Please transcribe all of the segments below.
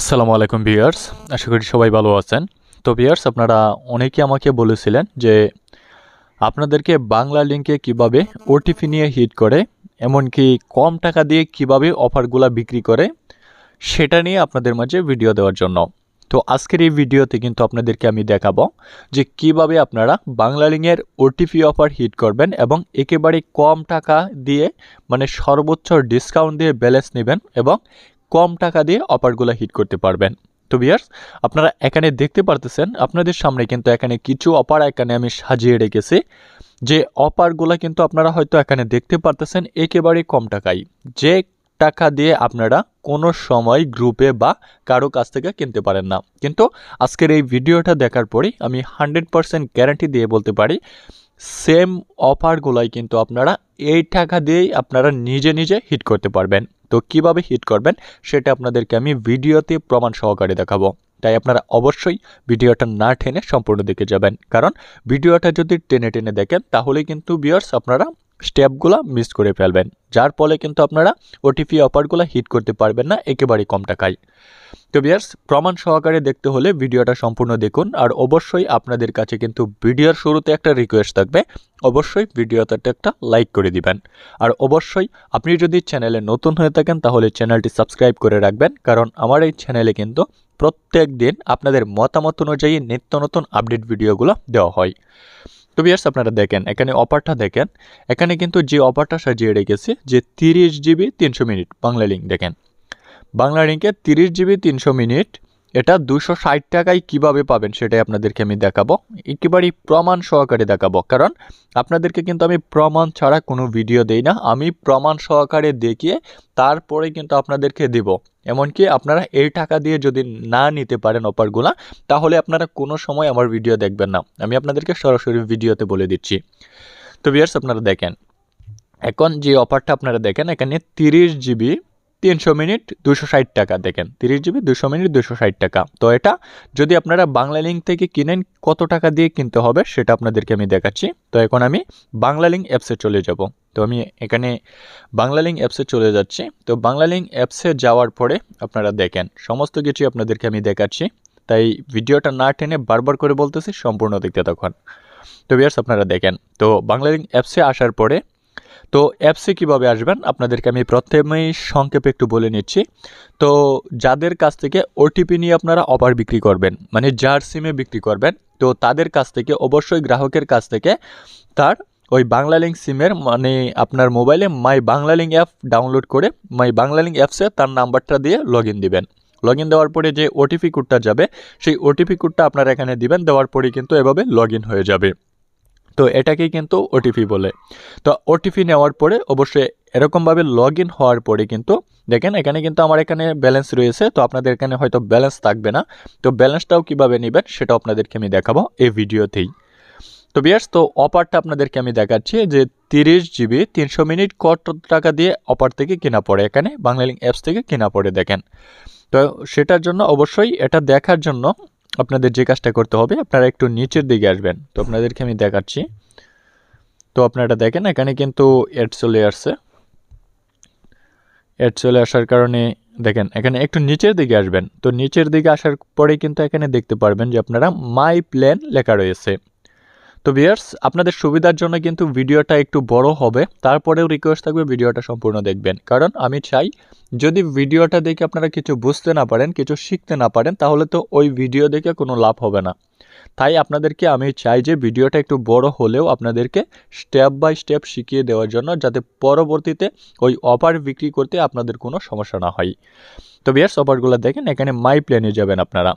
আসসালামু আলাইকুম বিয়ার্স আশা করি সবাই ভালো আছেন। তো বিয়ার্স আপনারা অনেকে আমাকে বলেছিলেন যে আপনাদেরকে বাংলা লিঙ্কে কীভাবে ওটিপি নিয়ে হিট করে, এমনকি কম টাকা দিয়ে কীভাবে অফারগুলো বিক্রি করে, সেটা নিয়ে আপনাদের মাঝে ভিডিও দেওয়ার জন্য। তো আজকের এই ভিডিওতে কিন্তু আপনাদেরকে আমি দেখাবো যে কীভাবে আপনারা বাংলা লিঙ্কের ওটিপি অফার হিট করবেন এবং একেবারে কম টাকা দিয়ে মানে সর্বোচ্চ ডিসকাউন্ট দিয়ে ব্যালেন্স নেবেন এবং কম টাকা দিয়ে অফারগুলো হিট করতে পারবেন। তো বিয়ার্স আপনারা এখানে দেখতে পারতেছেন, আপনাদের সামনে কিন্তু এখানে কিছু অফার এখানে আমি সাজিয়ে রেখেছি, যে অফারগুলো কিন্তু আপনারা হয়তো এখানে দেখতে পারতেছেন একেবারে কম টাকায়। যে টাকা দিয়ে আপনারা কোনো সময় গ্রুপে বা কারও কাছ থেকে কিনতে পারেন না। কিন্তু আজকের এই ভিডিওটা দেখার পরেই আমি হান্ড্রেড পারসেন্ট গ্যারান্টি দিয়ে বলতে পারি সেম অফারগুলাই কিন্তু আপনারা এই টাকা দিয়েই আপনারা নিজে নিজে হিট করতে পারবেন। তো কীভাবে হিট করবেন সেটা আপনাদেরকে আমি ভিডিওতে প্রমাণ সহকারে দেখাবো। তাই আপনারা অবশ্যই ভিডিওটা না টেনে সম্পূর্ণ দিকে যাবেন। কারণ ভিডিওটা যদি টেনে টেনে দেখেন তাহলে কিন্তু বিয়ার্স আপনারা স্টেপগুলো মিস করে ফেলবেন। যার ফলে কিন্তু আপনারা ওটিপি অফারগুলো হিট করতে পারবেন না একেবারেই কম টাকায়। তো বিয়ার্স প্রমাণ সহকারে দেখতে হলে ভিডিওটা সম্পূর্ণ দেখুন আর অবশ্যই আপনাদের কাছে কিন্তু ভিডিওর শুরুতে একটা রিকোয়েস্ট থাকবে, অবশ্যই ভিডিওতে একটা লাইক করে দিবেন। আর অবশ্যই আপনি যদি চ্যানেলে নতুন হয়ে থাকেন তাহলে চ্যানেলটি সাবস্ক্রাইব করে রাখবেন, কারণ আমার এই চ্যানেলে কিন্তু প্রত্যেক দিন আপনাদের মতামত অনুযায়ী নিত্য নতুন আপডেট ভিডিওগুলো দেওয়া হয়। তো বিয়ার্স আপনারা দেখেন, এখানে অফারটা দেখেন, এখানে কিন্তু যে অফারটা সাজিয়ে রেখেছি, যে তিরিশ জিবি তিনশো মিনিট, বাংলা লিঙ্ক দেখেন। বাংলা লিঙ্কে তিরিশ জিবি তিনশো মিনিট, এটা দুশো ষাট টাকায় কীভাবে পাবেন সেটাই আপনাদেরকে আমি দেখাবো, একেবারেই প্রমাণ সহকারে দেখাবো। কারণ আপনাদেরকে কিন্তু আমি প্রমাণ ছাড়া কোনো ভিডিও দেই না, আমি প্রমাণ সহকারে দেখিয়ে তারপরে কিন্তু আপনাদেরকে দেব। এমনকি আপনারা এই টাকা দিয়ে যদি না নিতে পারেন অফারগুলা, তাহলে আপনারা কোনো সময় আমার ভিডিও দেখবেন না। আমি আপনাদেরকে সরাসরি ভিডিওতে বলে দিচ্ছি। তো বিয়ার্স আপনারা দেখেন। এখন যে অফারটা আপনারা দেখেন, এখানে তিরিশ জিবি তিনশো মিনিট দুশো ষাট টাকা, দেখেন, তিরিশ জিবি দুশো মিনিট দুশো ষাট টাকা। তো এটা যদি আপনারা বাংলা লিঙ্ক থেকে কিনেন, কত টাকা দিয়ে কিনতে হবে সেটা আপনাদেরকে আমি দেখাচ্ছি। তো এখন আমি বাংলা লিঙ্ক অ্যাপসে চলে যাব। তো আমি এখানে বাংলা লিঙ্ক অ্যাপসে চলে যাচ্ছি। তো বাংলা লিঙ্ক অ্যাপসে যাওয়ার পরে আপনারা দেখেন, সমস্ত কিছু আপনাদেরকে আমি দেখাচ্ছি। তাই ভিডিওটা না টেনে বারবার করে বলতেছি, সম্পূর্ণ দেখতে তখন তো বিয়ার্স আপনারা দেখেন, তো বাংলা লিঙ্ক অ্যাপসে আসার পরে তো অ্যাপসে কীভাবে আসবেন? আপনাদেরকে আমি প্রথমেই সংক্ষেপে একটু বলে নিচ্ছি। তো যাদের কাছ থেকে ওটিপি নিয়ে আপনারা অফার বিক্রি করবেন মানে যার সিমে বিক্রি করবেন, তো তাদের কাছ থেকে, অবশ্যই গ্রাহকের কাছ থেকে তার ওই বাংলা লিঙ্ক সিমের মানে আপনার মোবাইলে my Banglalink app download করে মাই বাংলা লিঙ্ক অ্যাপসে তার নাম্বারটা দিয়ে লগ দিবেন। লগ দেওয়ার পরে যে ওটিপি কোডটা যাবে, সেই ওটিপি কোডটা আপনারা এখানে দিবেন, দেওয়ার পরে কিন্তু এভাবে লগ হয়ে যাবে। তো এটাকেই কিন্তু ওটিপি বলে। তো ওটিপি নেওয়ার পরে অবশ্যই এরকমভাবে লগ ইন হওয়ার পরে কিন্তু দেখেন, এখানে কিন্তু আমার এখানে ব্যালেন্স রয়েছে, তো আপনাদের এখানে হয়তো ব্যালেন্স থাকবে না। তো ব্যালেন্সটাও কীভাবে নেবেন সেটাও আপনাদেরকে আমি দেখাবো এই ভিডিওতেই। তো বিয়ার্স তো অফারটা আপনাদেরকে আমি দেখাচ্ছি যে তিরিশ জিবি তিনশো মিনিট কত টাকা দিয়ে অফার থেকে কেনা পড়ে এখানে? বাংলালিং অ্যাপস থেকে কেনা পড়ে দেখেন। তো সেটার জন্য অবশ্যই এটা দেখার জন্য আপনাদের যে কাজটা করতে হবে, আপনারা একটু নিচের দিকে আসবেন। তো আপনাদেরকে আমি দেখাচ্ছি। তো আপনারা দেখেন, এখানে কিন্তু অ্যাড চলে আসছে। অ্যাড চলে আসার কারণে, দেখেন, এখানে একটু নিচের দিকে আসবেন। তো নিচের দিকে আসার পরে কিন্তু এখানে দেখতে পারবেন যে আপনারা মাই প্ল্যান লেখা রয়েছে। তো বিয়ার্স আপনাদের সুবিধার জন্য কিন্তু ভিডিওটা একটু বড় হবে। তারপরেও রিকোয়েস্ট থাকবে ভিডিওটা সম্পূর্ণ দেখবেন। কারণ আমি চাই, যদি ভিডিওটা দেখে আপনারা কিছু বুঝতে না পারেন, কিছু শিখতে না পারেন, তাহলে তো ওই ভিডিও দেখে কোনো লাভ হবে না। তাই আপনাদেরকে আমি চাই যে ভিডিওটা একটু বড় হলেও আপনাদেরকে স্টেপ বাই স্টেপ শিখিয়ে দেওয়ার জন্য, যাতে পরবর্তীতে ওই অফার বিক্রি করতে আপনাদের কোনো সমস্যা না হয়। তো বিয়ার্স অফারগুলো দেখেন, এখানে মাই প্ল্যানে যাবেন আপনারা।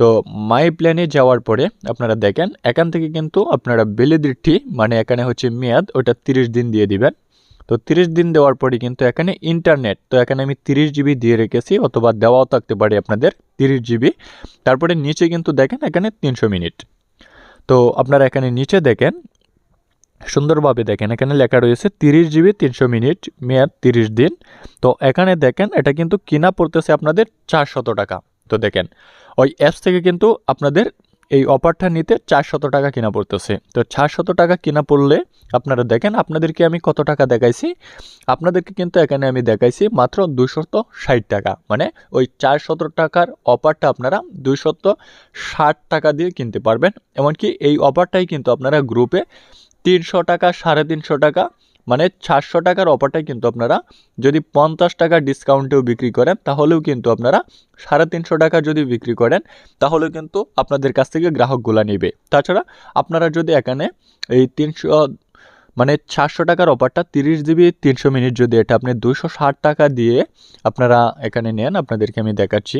তো মাই প্ল্যানে যাওয়ার পরে আপনারা দেখেন, এখান থেকে কিন্তু আপনারা ভ্যালিডিটি মানে এখানে হচ্ছে মেয়াদ, ওটা তিরিশ দিন দিয়ে দিবেন। তো তিরিশ দিন দেওয়ার পরে কিন্তু এখানে ইন্টারনেট তো এখানে আমি তিরিশ জিবি দিয়ে রেখেছি, অথবা দেওয়াও থাকতে পারে আপনাদের তিরিশ জিবি তারপরে নিচে কিন্তু দেখেন, এখানে তিনশো মিনিট। তো আপনারা এখানে নিচে দেখেন, সুন্দরভাবে দেখেন, এখানে লেখা রয়েছে তিরিশ জিবি তিনশো মিনিট, মেয়াদ তিরিশ দিন। তো এখানে দেখেন, এটা কিন্তু কিনা পড়তেছে আপনাদের চারশত টাকা। তো দেখেন, ওই অ্যাপস থেকে কিন্তু আপনাদের এই অফারটা নিতে চারশত টাকা কিনা পড়তেছে। তো চারশত টাকা কিনা পড়লে আপনারা দেখেন আপনাদেরকে আমি কত টাকা দেখাইছি? আপনাদেরকে কিন্তু এখানে আমি দেখাইছি মাত্র দুশত ষাট টাকা। মানে ওই চারশত টাকার অফারটা আপনারা দুশত ষাট টাকা দিয়ে কিনতে পারবেন। এমনকি এই অফারটাই কিন্তু আপনারা গ্রুপে তিনশো টাকা, সাড়ে তিনশো টাকা মানে চারশো টাকার অফারটাই কিন্তু আপনারা যদি পঞ্চাশ টাকা ডিসকাউন্টেও বিক্রি করেন, তাহলেও কিন্তু আপনারা সাড়ে তিনশো টাকা যদি বিক্রি করেন, তাহলে কিন্তু আপনাদের কাছ থেকে গ্রাহকগুলা নেবে। তাছাড়া আপনারা যদি এখানে এই তিনশো মানে চারশো টাকার অফারটা তিরিশ জিবি তিনশো মিনিট যদি এটা আপনি দুশো ষাট টাকা দিয়ে আপনারা এখানে নেন, আপনাদেরকে আমি দেখাচ্ছি।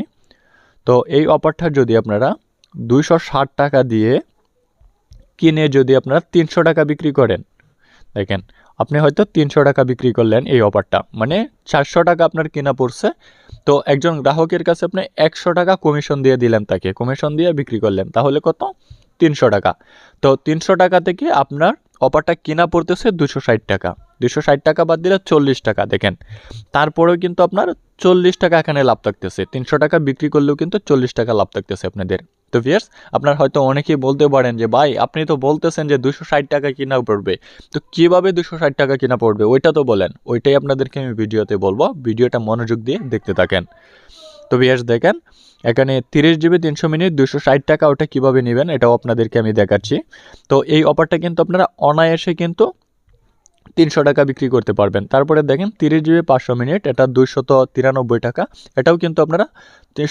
তো এই অফারটা যদি আপনারা দুইশো ষাট টাকা দিয়ে কিনে যদি আপনারা তিনশো টাকা বিক্রি করেন, দেখেন আপনি হয়তো তিনশো টাকা বিক্রি করলেন এই অফারটা। মানে চারশো টাকা আপনার কেনা পড়ছে। তো একজন গ্রাহকের কাছে আপনি একশো টাকা কমিশন দিয়ে দিলেন তাকে। কমিশন দিয়ে বিক্রি করলেন। তাহলে কত? তিনশো টাকা। তো তিনশো টাকা থেকে আপনার অফারটা কেনা পড়তেছে দুশো ষাট টাকা। দুশো ষাট টাকা বাদ দিলে চল্লিশ টাকা, দেখেন। তারপরেও কিন্তু আপনার চল্লিশ টাকা এখানে লাভ থাকতেছে। তিনশো টাকা বিক্রি করলেও কিন্তু চল্লিশ টাকা লাভ থাকতেছে আপনাদের। তো ভিয়ার্স আপনার হয়তো অনেকেই বলতে পারেন যে, ভাই, আপনি তো বলতেছেন যে দুশো ষাট টাকা কিনা পড়বে। তো কীভাবে দুশো ষাট টাকা কিনা পড়বে? ওইটা তো বলেন। ওইটাই আপনাদেরকে আমি ভিডিওতে বলব। ভিডিওটা মনোযোগ দিয়ে দেখতে থাকেন। তো ভিয়ার্স দেখেন, এখানে তিরিশ জিবি তিনশো মিনিট, দুশো ষাট টাকা ওটা কীভাবে নেবেন, এটাও আপনাদেরকে আমি দেখাচ্ছি। তো এই অফারটা কিন্তু আপনারা অনায়াসে কিন্তু তিনশো টাকা বিক্রি করতে পারবেন। তারপরে দেখেন, তিরিশ জিবি পাঁচশো মিনিট, এটা দুইশত তিরানব্বই টাকা। এটাও কিন্তু আপনারা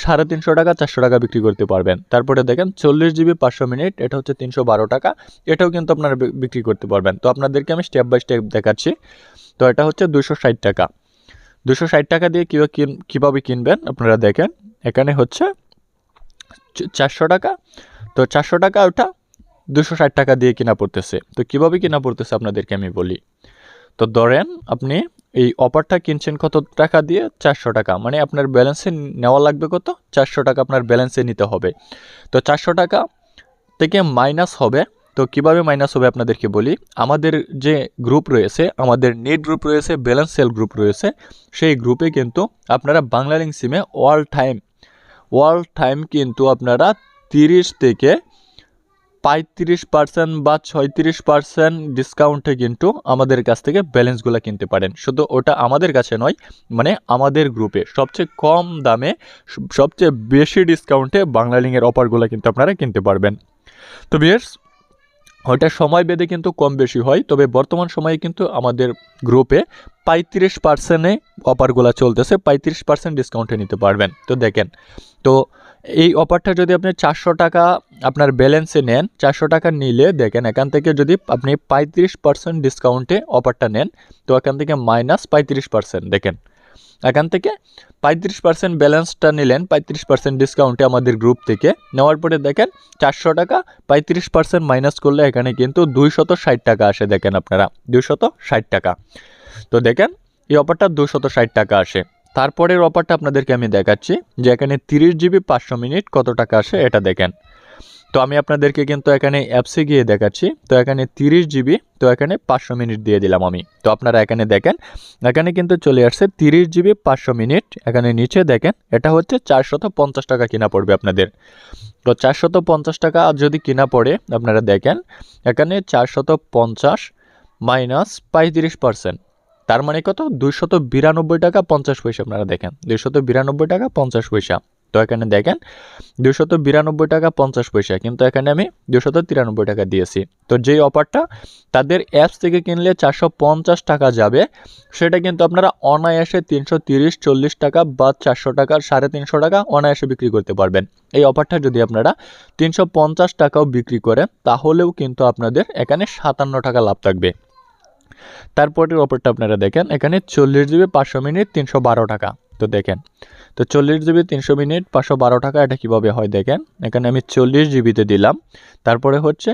সাড়ে তিনশো টাকা, চারশো টাকা বিক্রি করতে পারবেন। তারপরে দেখেন, চল্লিশ জিবি পাঁচশো মিনিট, এটা হচ্ছে তিনশো বারো টাকা। এটাও কিন্তু আপনারা বিক্রি করতে পারবেন। তো আপনাদেরকে আমি স্টেপ বাই স্টেপ দেখাচ্ছি। তো এটা হচ্ছে দুশো ষাট টাকা। দুশো ষাট টাকা দিয়ে কীভাবে কিন, কীভাবে কিনবেন? আপনারা দেখেন, এখানে হচ্ছে চারশো টাকা। তো চারশো টাকা ওটা দুশো ষাট টাকা দিয়ে কিনা পড়তেছে। তো কীভাবে কিনা পড়তেছে আপনাদেরকে আমি বলি। তো ধরেন আপনি এই অফারটা কিনছেন কত টাকা দিয়ে? চারশো টাকা। মানে আপনার ব্যালেন্সে নেওয়া লাগবে কত? চারশো টাকা আপনার ব্যালেন্সে নিতে হবে। তো চারশো টাকা থেকে মাইনাস হবে। তো কীভাবে মাইনাস হবে আপনাদেরকে বলি। আমাদের যে গ্রুপ রয়েছে, আমাদের নেট গ্রুপ রয়েছে ব্যালেন্স সেল গ্রুপ রয়েছে, সেই গ্রুপে কিন্তু আপনারা বাংলা লিঙ্ক সিমে অল টাইম অল টাইম কিন্তু আপনারা তিরিশ থেকে পঁয়ত্রিশ পার্সেন্ট বা ছয়ত্রিশ পার্সেন্ট ডিসকাউন্টে কিন্তু আমাদের কাছ থেকে ব্যালেন্সগুলো কিনতে পারেন। শুধু ওটা আমাদের কাছে নয় মানে আমাদের গ্রুপে সবচেয়ে কম দামে, সবচেয়ে বেশি ডিসকাউন্টে বাংলা লিঙ্কের অফারগুলো কিন্তু আপনারা কিনতে পারবেন। তো বিয়ার্স ওইটা সময় বেঁধে কিন্তু কম বেশি হয়, তবে বর্তমান সময়ে কিন্তু আমাদের গ্রুপে পঁয়ত্রিশ পার্সেন্টে অফারগুলো চলতেছে, পঁয়ত্রিশ পার্সেন্ট ডিসকাউন্টে নিতে পারবেন। তো দেখেন, তো এই অফারটা যদি আপনি চারশো টাকা আপনার ব্যালেন্সে নেন, চারশো টাকা নিলে দেখেন এখান থেকে যদি আপনি পঁয়ত্রিশ পার্সেন্ট ডিসকাউন্টে অফারটা নেন, তো এখান থেকে মাইনাস পঁয়ত্রিশ পার্সেন্ট দেখেন। এখান থেকে পঁয়ত্রিশ পার্সেন্ট ব্যালেন্সটা নিলেন, পঁয়ত্রিশ পার্সেন্ট ডিসকাউন্টে আমাদের গ্রুপ থেকে, নেওয়ার পরে দেখেন চারশো টাকা পঁয়ত্রিশ পার্সেন্ট মাইনাস করলে এখানে কিন্তু দুইশত ষাট টাকা আসে দেখেন আপনারা, দুইশত ষাট টাকা। তো দেখেন এই অফারটা দুশত ষাট টাকা আসে। তারপরের অফারটা আপনাদেরকে আমি দেখাচ্ছি, যে এখানে তিরিশ জিবি পাঁচশো মিনিট কত টাকা আসে এটা দেখেন। তো আমি আপনাদেরকে কিন্তু এখানে অ্যাপসে গিয়ে দেখাচ্ছি, তো এখানে তিরিশ জিবি তো এখানে পাঁচশো মিনিট দিয়ে দিলাম আমি। তো আপনারা এখানে দেখেন, এখানে কিন্তু চলে আসছে তিরিশ জিবি পাঁচশো মিনিট, এখানে নিচে দেখেন, এটা হচ্ছে চারশত পঞ্চাশ টাকা কিনা পড়বে আপনাদের। তো চারশত পঞ্চাশ টাকা যদি কিনা পড়ে, আপনারা দেখেন, এখানে চারশত পঞ্চাশ মাইনাস পঁয়ত্রিশ পার্সেন্ট তার মানে কত? দুইশত বিরানব্বই টাকা পঞ্চাশ পয়সা আপনারা দেখেন। দুইশত বিরানব্বই টাকা পঞ্চাশ পয়সা। তো এখানে দেখেন দুশত বিরানব্বই টাকা পঞ্চাশ পয়সা। কিন্তু এখানে আমি দুশত তিরানব্বই টাকা দিয়েছি। তো যেই অফারটা, তাদের অ্যাপস থেকে কিনলে চারশো পঞ্চাশ টাকা যাবে। সেটা কিন্তু আপনারা অনায়াসে তিনশো তিরিশ, চল্লিশ টাকা বা চারশো টাকা, সাড়ে তিনশো টাকা অনায়াসে বিক্রি করতে পারবেন। এই অফারটা যদি আপনারা তিনশো পঞ্চাশ টাকাও বিক্রি করেন, তাহলেও কিন্তু আপনাদের এখানে সাতান্ন টাকা লাভ থাকবে। তারপরের অফারটা আপনারা দেখেন, এখানে চল্লিশ জিবি পাঁচশো মিনিট তিনশো বারো টাকা। তো দেখেন, তো চল্লিশ জিবি তিনশো মিনিট পাঁচশো বারো টাকা এটা কীভাবে হয় দেখেন, এখানে আমি চল্লিশ জিবিতে দিলাম, তারপরে হচ্ছে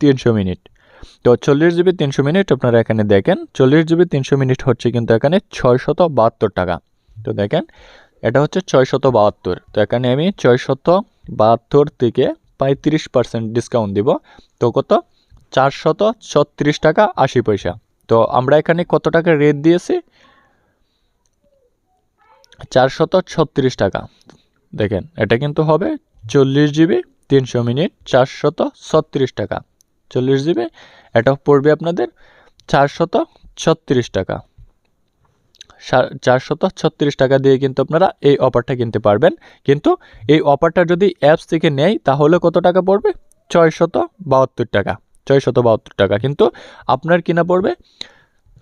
তিনশো মিনিট। তো চল্লিশ জিবি তিনশো মিনিট আপনারা এখানে দেখেন, চল্লিশ জিবি তিনশো মিনিট হচ্ছে কিন্তু এখানে ছয়শত বাহাত্তর টাকা। তো দেখেন, এটা হচ্ছে ছয়শত বাহাত্তর, তো এখানে আমি ছয়শত বাহাত্তর থেকে পঁয়ত্রিশ পার্সেন্ট ডিসকাউন্ট দিব, তো কত? চারশত ছত্রিশ টাকা আশি পয়সা। তো আমরা এখানে কত টাকা রেট দিয়েছি? চারশত ছত্রিশ টাকা। দেখেন, এটা কিন্তু হবে চল্লিশ জিবি, তিনশো মিনিট, চারশত ছত্রিশ টাকা। চল্লিশ জিবি, এটা পড়বে আপনাদের চারশত ছত্রিশ টাকা। চারশত ছত্রিশ টাকা দিয়ে কিন্তু আপনারা এই অফারটা কিনতে পারবেন। কিন্তু এই অফারটা যদি অ্যাপস থেকে নেয়, তাহলে কত টাকা পড়বে? ছয়শত বাহাত্তর টাকা। ছয়শত বাহাত্তর টাকা। কিন্তু আপনার কিনা পড়বে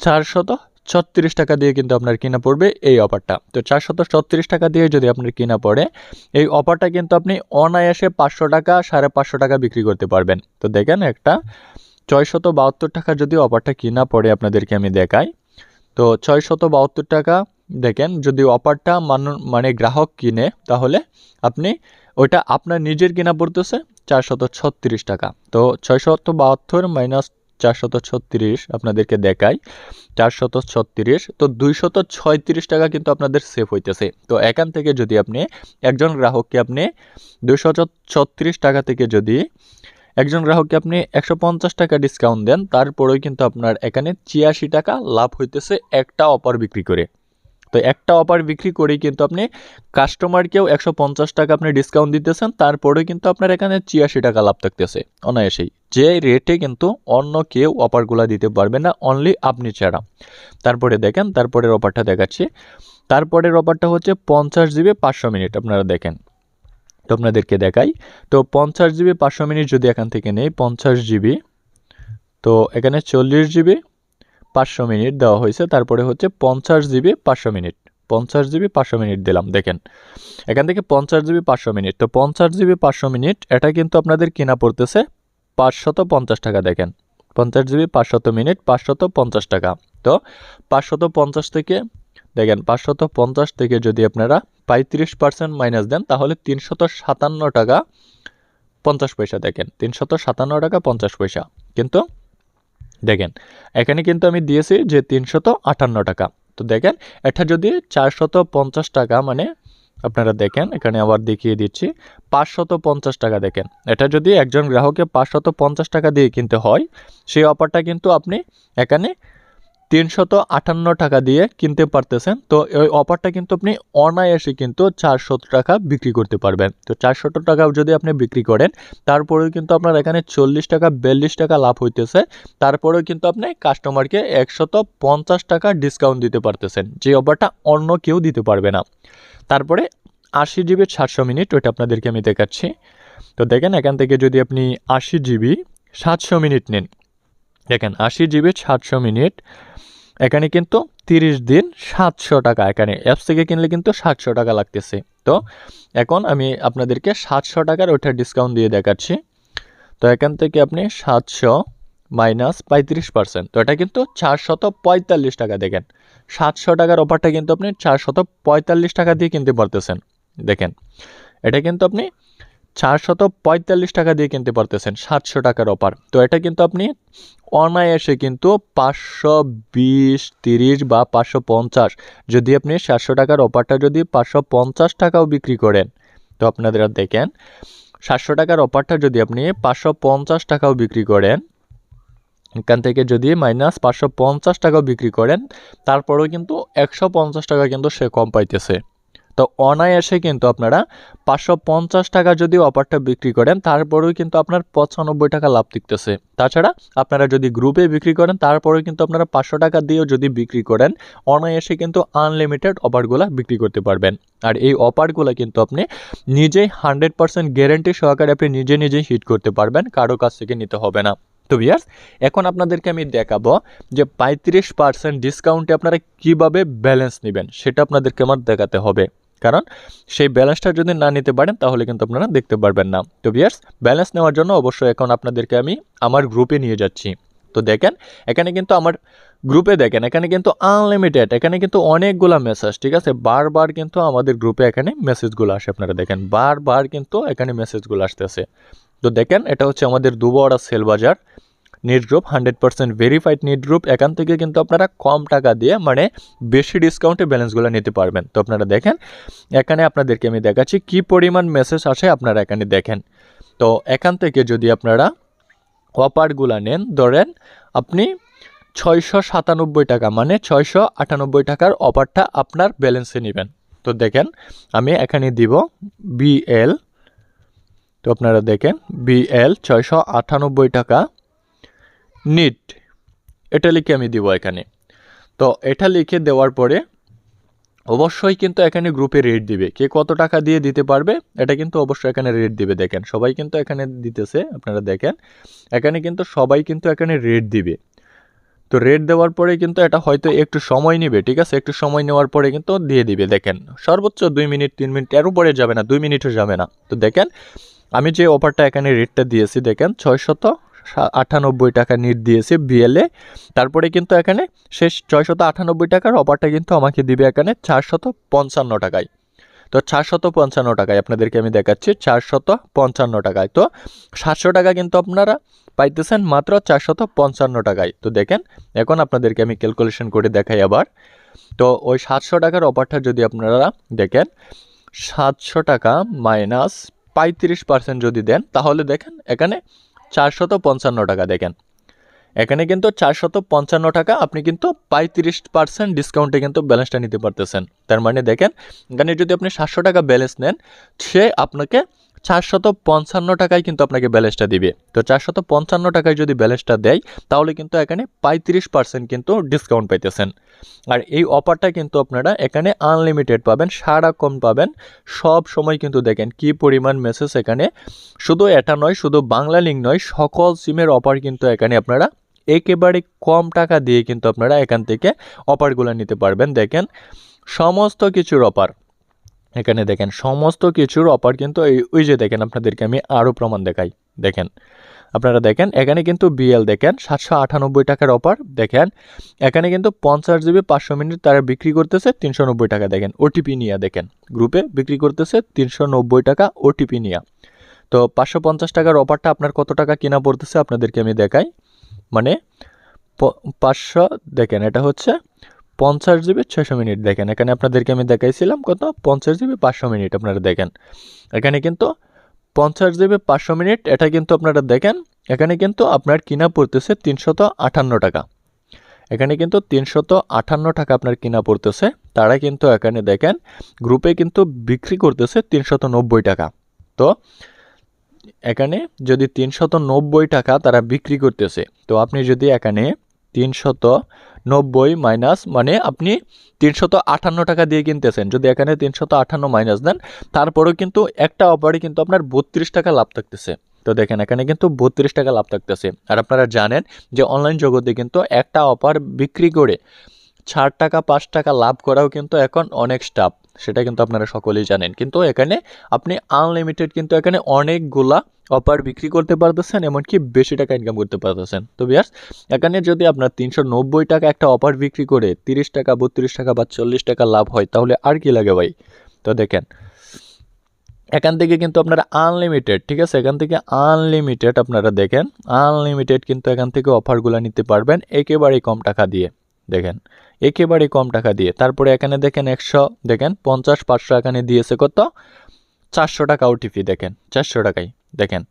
চারশত ছত্রিশ টাকা দিয়ে কিন্তু আপনার কিনা পড়বে এই অফারটা। তো চারশত ছত্রিশ টাকা দিয়ে যদি আপনার কিনা পড়ে, এই অফারটা কিন্তু আপনি অনায়াসে পাঁচশো টাকা, সাড়ে পাঁচশো টাকা বিক্রি করতে পারবেন। তো দেখেন একটা ছয়শত বাহাত্তর টাকা যদি অফারটা কিনা পড়ে আপনাদেরকে আমি দেখাই। তো ছয়শত বাহাত্তর টাকা, দেখেন যদি অফারটা মানে গ্রাহক কিনে, তাহলে আপনি ওইটা আপনার নিজের কিনা পড়তেছে? চারশত ছত্রিশ টাকা। তো ছয়শত বাহাত্তর মাইনাস চারশত ছত্রিশ আপনাদেরকে দেখাই। চারশত ছত্রিশ, তো দুইশত ছয়ত্রিশ টাকা কিন্তু আপনাদের সেভ হইতেছে। তো এখান থেকে যদি আপনি একজন গ্রাহককে আপনি দুইশত ছত্রিশ টাকা থেকে যদি একজন গ্রাহককে আপনি একশো পঞ্চাশ টাকা ডিসকাউন্ট দেন, তারপরেও কিন্তু আপনার এখানে ছিয়াশি টাকা লাভ হইতেছে একটা অফার বিক্রি করে। তো একটা অফার বিক্রি করেই কিন্তু আপনি কাস্টমারকেও একশো পঞ্চাশ টাকা আপনি ডিসকাউন্ট দিতেছেন, তারপরেও কিন্তু আপনার এখানে ছিয়াশি টাকা লাভ থাকতেছে অনায়াসেই। যে রেটে কিন্তু অন্য কেউ অফারগুলো দিতে পারবে না অনলি আপনি ছাড়া। তারপরে দেখেন, তারপরের অফারটা দেখাচ্ছি। তারপরের অফারটা হচ্ছে পঞ্চাশ জিবি পাঁচশো মিনিট, আপনারা দেখেন। তো আপনাদেরকে দেখাই। তো পঞ্চাশ জিবি পাঁচশো মিনিট যদি এখান থেকে নেই, পঞ্চাশ জিবি তো এখানে চল্লিশ জিবি পাঁচশো মিনিট দেওয়া হয়েছে, তারপরে হচ্ছে পঞ্চাশ জিবি পাঁচশো মিনিট। পঞ্চাশ জিবি পাঁচশো মিনিট দিলাম, দেখেন। এখান থেকে পঞ্চাশ জিবি পাঁচশো মিনিট। তো পঞ্চাশ জিবি পাঁচশো মিনিট, এটা কিন্তু আপনাদের কেনা পড়তেছে পাঁচশত পঞ্চাশ টাকা, দেখেন। পঞ্চাশ জিবি পাঁচশত মিনিট, পাঁচশত পঞ্চাশ টাকা। তো পাঁচশত পঞ্চাশ থেকে, দেখেন, পাঁচশত পঞ্চাশ থেকে যদি আপনারা পঁয়ত্রিশ পার্সেন্ট মাইনাস দেন, তাহলে তিনশত সাতান্ন টাকা পঞ্চাশ পয়সা, দেখেন। তিনশত সাতান্ন টাকা পঞ্চাশ পয়সা। কিন্তু দেখেন, এখানে কিন্তু আমি দিয়েছি যে তিনশত আটান্ন টাকা। তো দেখেন, এটা যদি চারশত পঞ্চাশ টাকা মানে আপনারা দেখেন, এখানে আবার দেখিয়ে দিচ্ছি, পাঁচশত পঞ্চাশ টাকা দেখেন। এটা যদি একজন গ্রাহকে পাঁচশত পঞ্চাশ টাকা দিয়ে কিনতে হয়, সেই অফারটা কিন্তু আপনি এখানে তিনশত আটান্ন টাকা দিয়ে কিনতে পারতেছেন। তো ওই অফারটা কিন্তু আপনি অনায়াসে কিন্তু চারশত টাকা বিক্রি করতে পারবেন। তো চারশত টাকা যদি আপনি বিক্রি করেন, তারপরেও কিন্তু আপনার এখানে চল্লিশ টাকা, বিয়াল্লিশ টাকা লাভ হইতেছে। তারপরেও কিন্তু আপনি কাস্টমারকে একশত পঞ্চাশ টাকা ডিসকাউন্ট দিতে পারতেছেন। যে অফারটা অন্য কেউ দিতে পারবে না। তারপরে আশি জিবি সাতশো মিনিট, ওইটা আপনাদেরকে আমি দেখাচ্ছি। তো দেখেন, এখান থেকে যদি আপনি আশি জিবি সাতশো মিনিট নিন দেখেন আশি জিবি সাতশো মিনিট। এখানে কিন্তু তিরিশ দিন সাতশো টাকা। এখানে অ্যাপস থেকে কিনলে কিন্তু সাতশো টাকা লাগতেছে। তো এখন আমি আপনাদেরকে সাতশো টাকার ওইটা ডিসকাউন্ট দিয়ে দেখাচ্ছি। তো এখান থেকে আপনি সাতশো মাইনাস পঁয়ত্রিশ পার্সেন্ট তো এটা কিন্তু চারশত পঁয়তাল্লিশ টাকা দেখেন। সাতশো টাকার অফারটা কিন্তু আপনি চারশত পঁয়তাল্লিশ টাকা দিয়ে কিনতে পারতেছেন। দেখেন, এটা কিন্তু আপনি চারশত পঁয়তাল্লিশ টাকা দিয়ে কিনতে পারতেছেন, সাতশো টাকার অফার। তো এটা কিন্তু আপনি অনায়াসে কিন্তু পাঁচশো বিশ, তিরিশ বা পাঁচশো পঞ্চাশ, যদি আপনি সাতশো টাকার অফারটা যদি পাঁচশো পঞ্চাশ টাকাও বিক্রি করেন, তো আপনাদের দেখেন, সাতশো টাকার অফারটা যদি আপনি পাঁচশো পঞ্চাশ টাকাও বিক্রি করেন, এখান থেকে যদি মাইনাস পাঁচশো পঞ্চাশ টাকাও বিক্রি করেন, তারপরেও কিন্তু একশো পঞ্চাশ টাকা কিন্তু সে কম পাইতেছে। তো অনায়াসে কিন্তু আপনারা পাঁচশো পঞ্চাশ টাকা যদি অফারটা বিক্রি করেন, তারপরেও কিন্তু আপনার পঁচানব্বই টাকা লাভ টিকতেছে। তাছাড়া আপনারা যদি গ্রুপে বিক্রি করেন, তারপরেও কিন্তু আপনারা পাঁচশো টাকা দিয়েও যদি বিক্রি করেন, অনায়াসে কিন্তু আনলিমিটেড অফারগুলো বিক্রি করতে পারবেন। আর এই অফারগুলো কিন্তু আপনি নিজেই হান্ড্রেড পার্সেন্ট গ্যারেন্টি সহকারে আপনি নিজে নিজেই হিট করতে পারবেন, কারও কাছ থেকে নিতে হবে না। তো বিয়ার্স এখন আপনাদেরকে আমি দেখাবো যে পঁয়ত্রিশ পার্সেন্ট ডিসকাউন্টে আপনারা কীভাবে ব্যালেন্স নেবেন, সেটা আপনাদেরকে আমার দেখাতে হবে। কারণ সেই ব্যালেন্সটা যদি না নিতে পারেন, তাহলে কিন্তু আপনারা দেখতে পারবেন না। তো বিয়ার্স ব্যালেন্স নেওয়ার জন্য অবশ্যই এখন আপনাদেরকে আমি আমার গ্রুপে নিয়ে যাচ্ছি। তো দেখেন, এখানে কিন্তু আমার গ্রুপে দেখেন, এখানে কিন্তু আনলিমিটেড এখানে কিন্তু অনেকগুলো মেসেজ ঠিক আছে? বারবার কিন্তু আমাদের গ্রুপে এখানে মেসেজগুলো আসে, আপনারা দেখেন, বারবার কিন্তু এখানে মেসেজগুলো আসতেছে। তো দেখেন, এটা হচ্ছে আমাদের দুবড়া সেল বাজার net group hundred percent verified net group এখান থেকে কিন্তু আপনারা কম টাকা দিয়ে মানে বেশি ডিসকাউন্টে ব্যালেন্সগুলো নিতে পারবেন। তো আপনারা দেখেন, এখানে আপনাদেরকে আমি দেখাচ্ছি কি পরিমাণ মেসেজ আসে, আপনারা এখানে দেখেন। তো এখান থেকে যদি আপনারা অফারগুলো নেন, ধরেন আপনি ছয়শো সাতানব্বই টাকা মানে ছয়শো আটানব্বই টাকার অপারটা আপনার ব্যালেন্সে নেবেন। তো দেখেন, আমি এখানে দিব বিএল তো আপনারা দেখেন বিএল ছয়শো আটানব্বই টাকা নিট এটা লিখে আমি দিব এখানে। তো এটা লিখে দেওয়ার পরে অবশ্যই কিন্তু এখানে গ্রুপে রেট দিবে। কে কত টাকা দিয়ে দিতে পারবে, এটা কিন্তু অবশ্যই এখানে রেট দিবে দেখেন। সবাই কিন্তু এখানে দিতেছে, আপনারা দেখেন। এখানে কিন্তু সবাই কিন্তু এখানে রেট দিবে। তো রেট দেওয়ার পরে কিন্তু এটা হয়তো একটু সময় নেবে, ঠিক আছে? একটু সময় নেওয়ার পরে কিন্তু দিয়ে দিবে, দেখেন। সর্বোচ্চ দুই মিনিট, তিন মিনিট, এর উপরে যাবে না, দুই মিনিটও যাবে না। তো দেখেন, আমি যে অফারটা এখানে রেটটা দিয়েছি, দেখেন, ছয়শত আটানব্বই টাকা নিট দিয়েছি বিএলএ তারপরে কিন্তু এখানে শেষ ছয়শত আটানব্বই টাকার অফারটা কিন্তু আমাকে দিবে এখানে চারশত পঞ্চান্ন টাকায়। তো চারশত পঞ্চান্ন টাকায় আপনাদেরকে আমি দেখাচ্ছি, চারশত পঞ্চান্ন টাকায়। তো সাতশো টাকা কিন্তু আপনারা পাইতেছেন মাত্র চারশত পঞ্চান্ন টাকায়। তো দেখেন, এখন আপনাদেরকে আমি ক্যালকুলেশন করে দেখাই আবার। তো ওই সাতশো টাকার অফারটা যদি আপনারা দেখেন, সাতশো টাকা মাইনাস পঁয়ত্রিশ পার্সেন্ট যদি দেন, তাহলে দেখেন এখানে চারশত পঞ্চান্ন টাকা দেখেন। এখানে কিন্তু চারশত পঞ্চান্ন টাকা আপনি কিন্তু পঁয়ত্রিশ পার্সেন্ট ডিসকাউন্টে কিন্তু ব্যালেন্সটা নিতে পারতেছেন। তার মানে দেখেন, এখানে যদি আপনি সাতশো টাকা ব্যালেন্স নেন, সে আপনাকে চারশত পঞ্চান্ন টাকায় কিন্তু আপনাকে ব্যালেন্সটা দিবে। তো চারশত পঞ্চান্ন টাকায় যদি ব্যালেন্সটা দেয়, তাহলে কিন্তু এখানে পঁয়ত্রিশ পার্সেন্ট কিন্তু ডিসকাউন্ট পাইতেছেন। আর এই অফারটা কিন্তু আপনারা এখানে আনলিমিটেড পাবেন সারাক্ষণ পাবেন। সব সময় কিন্তু দেখেন কি পরিমাণ মেসেজ এখানে। শুধু এটা নয়, শুধু বাংলা লিঙ্ক নয়, সকল সিমের অফার কিন্তু এখানে আপনারা একেবারে কম টাকা দিয়ে কিন্তু আপনারা এখান থেকে অফারগুলো নিতে পারবেন। দেখেন, সমস্ত কিছুর অফার এখানে দেখেন, সমস্ত কিছুর অফার কিন্তু এই, ওই যে দেখেন আপনাদেরকে আমি আরও প্রমাণ দেখাই। দেখেন, আপনারা দেখেন, এখানে কিন্তু বিএল দেখেন, সাতশো আটানব্বই টাকার অফার দেখেন, এখানে কিন্তু পঞ্চাশ জিবি পাঁচশো মিনিট তারা বিক্রি করতেছে তিনশো নব্বই টাকা। দেখেন ওটিপি নিয়ে দেখেন গ্রুপে বিক্রি করতেছে তিনশো নব্বই টাকা ওটিপি নিয়ে। তো পাঁচশো পঞ্চাশ টাকার অফারটা আপনার কত টাকা কিনা পড়তেছে আপনাদেরকে আমি দেখাই। মানে পাঁচশো, দেখেন, এটা হচ্ছে পঞ্চাশ জিবি ছয়শো মিনিট দেখেন। এখানে আপনাদেরকে আমি দেখাইছিলাম কত? পঞ্চাশ জিবি পাঁচশো মিনিট আপনারা দেখেন। এখানে কিন্তু পঞ্চাশ জিবি পাঁচশো মিনিট, এটা কিন্তু আপনারা দেখেন, এখানে কিন্তু আপনার কিনা পড়তেছে তিনশত আটান্ন টাকা। এখানে কিন্তু তিনশত আটান্ন টাকা আপনার কিনা পড়তেছে। তারা কিন্তু এখানে দেখেন গ্রুপে কিন্তু বিক্রি করতেছে তিনশত নব্বই টাকা। তো এখানে যদি তিনশত নব্বই টাকা তারা বিক্রি করতেছে, তো আপনি যদি এখানে তিনশত নব্বই মাইনাস মানে আপনি তিনশত আটান্ন টাকা দিয়ে কিনতেছেন। যদি এখানে তিনশত আটান্ন মাইনাস দেন, তারপরেও কিন্তু একটা অফারে কিন্তু আপনার বত্রিশ টাকা লাভ থাকতেছে। তো দেখেন, এখানে কিন্তু বত্রিশ টাকা লাভ থাকতেছে। আর আপনারা জানেন যে অনলাইন জগতে কিন্তু একটা অফার বিক্রি করে ষাট টাকা, পাঁচ টাকা লাভ করাও কিন্তু এখন অনেক স্টাফ সেটা কিন্তু আপনারা সকলেই জানেন। কিন্তু এখানে আপনি আনলিমিটেড কিন্তু এখানে অনেকগুলা অফার বিক্রি করতে পারতেছেন, এমনকি বেশি টাকা ইনকাম করতে পারতেছেন। তো বিয়ার্স এখানে যদি আপনার তিনশো নব্বই টাকা একটা অফার বিক্রি করে তিরিশ টাকা, বত্রিশ টাকা বা চল্লিশ টাকা লাভ হয়, তাহলে আর কি লাগে ভাই? তো দেখেন, এখান থেকে কিন্তু আপনারা আনলিমিটেড ঠিক আছে? এখান থেকে আনলিমিটেড আপনারা দেখেন আনলিমিটেড কিন্তু এখান থেকে অফারগুলো নিতে পারবেন একেবারেই কম টাকা দিয়ে। দেখেন, একেবারেই কম টাকা দিয়ে। তারপরে এখানে দেখেন একশো, দেখেন পঞ্চাশ, পাঁচশো এখানে দিয়েছে কত? চারশো টাকা ওটিপি দেখেন, চারশো টাকাই দেখেন।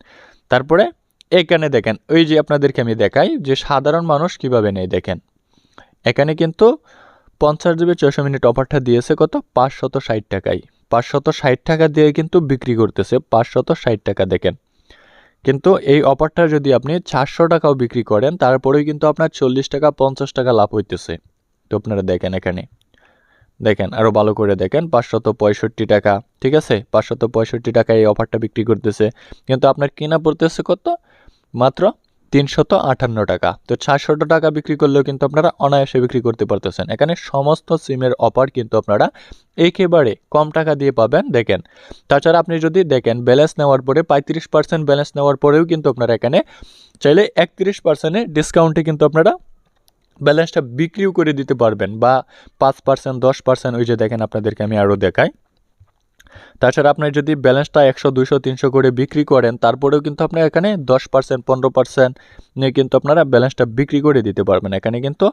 তারপরে এখানে দেখেন, ওই যে আপনাদেরকে আমি দেখাই যে সাধারণ মানুষ কীভাবে নেয়, দেখেন। এখানে কিন্তু পঞ্চাশ জিবি ছয়শো মিনিট অফারটা দিয়েছে কত? পাঁচশত ষাট টাকায়। পাঁচশত ষাট টাকা দিয়ে কিন্তু বিক্রি করতেছে, পাঁচশত ষাট টাকা, দেখেন। কিন্তু এই অফারটা যদি আপনি চারশো টাকাও বিক্রি করেন, তারপরেও কিন্তু আপনার চল্লিশ টাকা, পঞ্চাশ টাকা লাভ হইতেছে। তো আপনারা দেখেন এখানে। দেখেন আরও ভালো করে দেখেন, পাঁচশত পঁয়ষট্টি টাকা, ঠিক আছে? পাঁচশত পঁয়ষট্টি টাকায় এই অফারটা বিক্রি করতেছে। কিন্তু আপনার কেনা পড়তেছে কত? মাত্র তিনশত আটান্ন টাকা। তো চারশত টাকা বিক্রি করলেও কিন্তু আপনারা অনায়াসে বিক্রি করতে পারতেছেন। এখানে সমস্ত সিমের অফার কিন্তু আপনারা একেবারে কম টাকা দিয়ে পাবেন, দেখেন। তাছাড়া আপনি যদি দেখেন ব্যালেন্স নেওয়ার পরে পঁয়ত্রিশ পার্সেন্ট ব্যালেন্স নেওয়ার পরেও কিন্তু আপনারা এখানে চাইলে একত্রিশ পার্সেন্টের ডিসকাউন্টে কিন্তু আপনারা ব্যালেন্সটা বিক্রিও করে দিতে পারবেন বা পাঁচ পার্সেন্ট দশ পার্সেন্ট ওই যে দেখেন আপনাদেরকে আমি আরও দেখাই। তাছাড়া আপনার যদি ব্যালেন্সটা একশো দুশো তিনশো করে বিক্রি করেন, তারপরেও কিন্তু আপনার এখানে দশ পার্সেন্ট, পনেরো পার্সেন্ট নিয়ে কিন্তু আপনারা ব্যালেন্সটা বিক্রি করে দিতে পারবেন। এখানে কিন্তু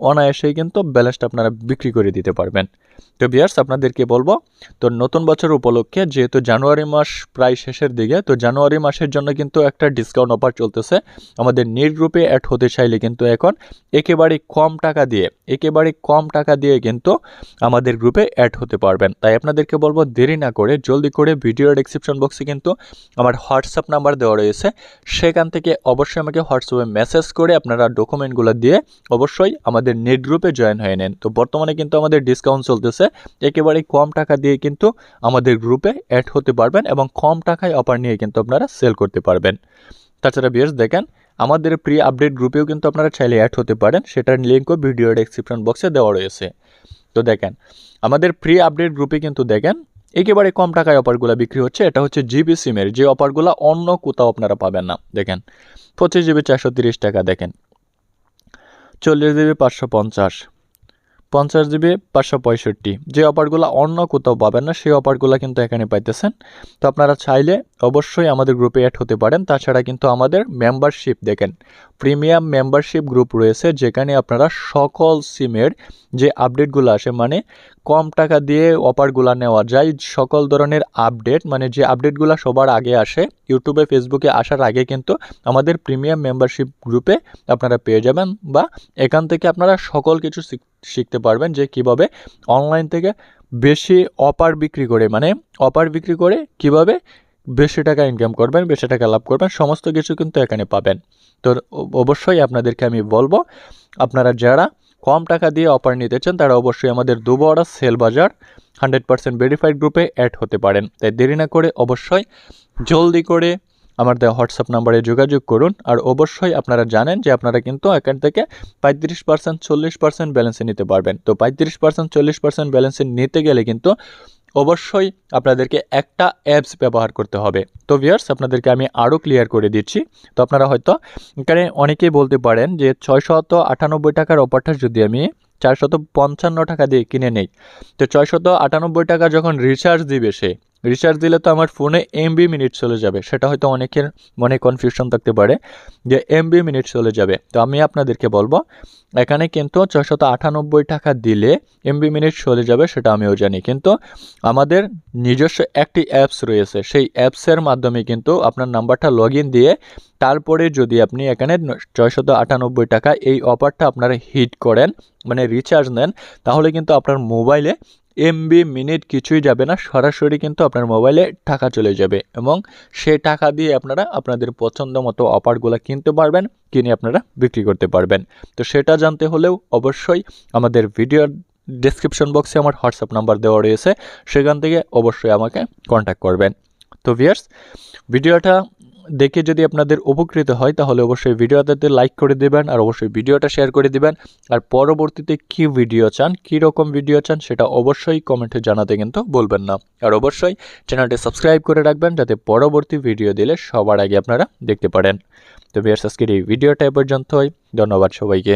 অনায়াসেই কিন্তু ব্যালেন্সটা আপনারা বিক্রি করে দিতে পারবেন। তো বিয়ার্স আপনাদেরকে বলব, তো নতুন বছর উপলক্ষে যেহেতু জানুয়ারি মাস প্রায় শেষের দিকে, তো জানুয়ারি মাসের জন্য কিন্তু একটা ডিসকাউন্ট অফার চলতেছে। আমাদের নিট গ্রুপে অ্যাড হতে চাইলে কিন্তু এখন একেবারে কম টাকা দিয়ে, একেবারে কম টাকা দিয়ে কিন্তু আমাদের গ্রুপে অ্যাড হতে পারবেন। তাই আপনাদেরকে বলব, দেরি না করে করে, জলদি করে ভিডিও ডেসক্রিপশন বক্সে কিন্তু আমার হোয়াটসঅ্যাপ নাম্বার দেওয়া রয়েছে। সেখান থেকে অবশ্যই আমাকে হোয়াটসঅ্যাপে মেসেজ করে আপনারা ডকুমেন্টগুলো দিয়ে অবশ্যই আমাদের নেট গ্রুপে জয়েন হয়ে নেন। তো বর্তমানে কিন্তু আমাদের ডিসকাউন্ট চলতেছে। একেবারেই কম টাকা দিয়ে কিন্তু আমাদের গ্রুপে অ্যাড হতে পারবেন এবং কম টাকায় অফার নিয়ে কিন্তু আপনারা সেল করতে পারবেন। তাছাড়া বিয়ার্স দেখেন, আমাদের প্রি আপডেট গ্রুপেও কিন্তু আপনারা চাইলে অ্যাড হতে পারেন। সেটার লিঙ্কও ভিডিও ডেসক্রিপশন বক্সে দেওয়া রয়েছে। তো দেখেন, আমাদের প্রি আপডেট গ্রুপে কিন্তু দেখেন একেবারে কম টাকায় অফারগুলো বিক্রি হচ্ছে, এটা হচ্ছে জিবি সিমের। যে অফারগুলো অন্য কোথাও আপনারা পাবেন না, দেখেন। পঁচিশ জিবি চারশো তিরিশ টাকা, দেখেন। চল্লিশ জিবি পাঁচশো পঞ্চাশ পঞ্চাশ জিবি পাঁচশো পঁয়ষট্টি। যে অফারগুলো অন্য কোথাও পাবেন না, সেই অফারগুলো কিন্তু এখানে পাইতেছেন। তো আপনারা চাইলে অবশ্যই আমাদের গ্রুপে অ্যাড হতে পারেন, তাছাড়া কিন্তু আমাদের মেম্বারশিপ দেখেন প্রিমিয়াম মেম্বারশিপ গ্রুপ রয়েছে, যেখানে আপনারা সকল সিমের যে আপডেটগুলো আসে মানে কম টাকা দিয়ে অফারগুলো নেওয়া যায়। সকল ধরনের আপডেট মানে যে আপডেটগুলো সবার আগে আসে ইউটিউবে ফেসবুকে আসার আগে কিন্তু আমাদের প্রিমিয়াম মেম্বারশিপ গ্রুপে আপনারা পেয়ে যাবেন বা এখান থেকে আপনারা সকল কিছু শিখতে পারবেন যে কীভাবে অনলাইন থেকে বেশি অপার বিক্রি করে মানে অপার বিক্রি করে কীভাবে বেশি টাকা ইনকাম করবেন, বেশি টাকা লাভ করবেন, সমস্ত কিছু কিন্তু এখানে পাবেন। তো অবশ্যই আপনাদেরকে আমি বলব, আপনারা যারা কম টাকা দিয়ে অফার নিতে চান তারা অবশ্যই আমাদের দুবড়া সেল বাজার হান্ড্রেড পার্সেন্ট ভেরিফাইড গ্রুপে অ্যাড হতে পারেন। তাই দেরি না করে অবশ্যই জলদি করে আমার দেওয়া হোয়াটসঅ্যাপ নাম্বারে যোগাযোগ করুন আর অবশ্যই আপনারা জানেন যে আপনারা কিন্তু এখান থেকে পঁয়ত্রিশ পার্সেন্ট, চল্লিশ পার্সেন্ট ব্যালেন্সে নিতে পারবেন। তো পঁয়ত্রিশ পার্সেন্ট, চল্লিশ পার্সেন্ট ব্যালেন্সে নিতে গেলে কিন্তু অবশ্যই আপনাদেরকে একটা অ্যাপস ব্যবহার করতে হবে। তো ভিয়ার্স আপনাদেরকে আমি আরও ক্লিয়ার করে দিচ্ছি। তো আপনারা হয়তো এখানে অনেকেই বলতে পারেন যে ছয়শত আটানব্বই টাকার অপারটা যদি আমি চারশত পঞ্চান্ন টাকা দিয়ে কিনে নেই, তো ছয়শত আটানব্বই টাকা যখন রিচার্জ দিবে সে রিচার্জ দিলে তো আমার ফোনে এমবি মিনিট চলে যাবে। সেটা হয়তো অনেকের মনে কনফিউশন থাকতে পারে যে এমবি মিনিট চলে যাবে। তো আমি আপনাদেরকে বলব, এখানে কিন্তু ছশত আটানব্বই টাকা দিলে এমবি মিনিট চলে যাবে সেটা আমিও জানি। কিন্তু আমাদের নিজস্ব একটি অ্যাপস রয়েছে। সেই অ্যাপসের মাধ্যমে কিন্তু আপনার নাম্বারটা লগ দিয়ে তারপরে যদি আপনি এখানে ছয়শত আটানব্বই টাকা এই অফারটা আপনারা হিট করেন মানে রিচার্জ নেন, তাহলে কিন্তু আপনার মোবাইলে এমবি মিনিট কিছুই যাবে না, সরাসরি কিন্তু আপনার মোবাইলে টাকা চলে যাবে এবং সেই টাকা দিয়ে আপনারা আপনাদের পছন্দ মতো অফারগুলো কিনতে পারবেন, কিনে আপনারা বিক্রি করতে পারবেন। তো সেটা জানতে হলেও অবশ্যই আমাদের ভিডিওর ডিসক্রিপশন বক্সে আমার হোয়াটসঅ্যাপ নাম্বার দেওয়া রয়েছে, সেখান থেকে অবশ্যই আমাকে কন্ট্যাক্ট করবেন। তো ভিয়ার্স ভিডিওটা দেখে যদি আপনাদের উপকৃত হয়, তাহলে অবশ্যই ভিডিওটাতে লাইক করে দেবেন আর অবশ্যই ভিডিওটা শেয়ার করে দেবেন। আর পরবর্তীতে কি ভিডিও চান, কী রকম ভিডিও চান, সেটা অবশ্যই কমেন্টে জানাতে কিন্তু বলবেন না। আর অবশ্যই চ্যানেলটি সাবস্ক্রাইব করে রাখবেন, যাতে পরবর্তী ভিডিও দিলে সবার আগে আপনারা দেখতে পারেন। তো বিয়ার্স আজকের এই ভিডিওটা এ পর্যন্তই। ধন্যবাদ সবাইকে।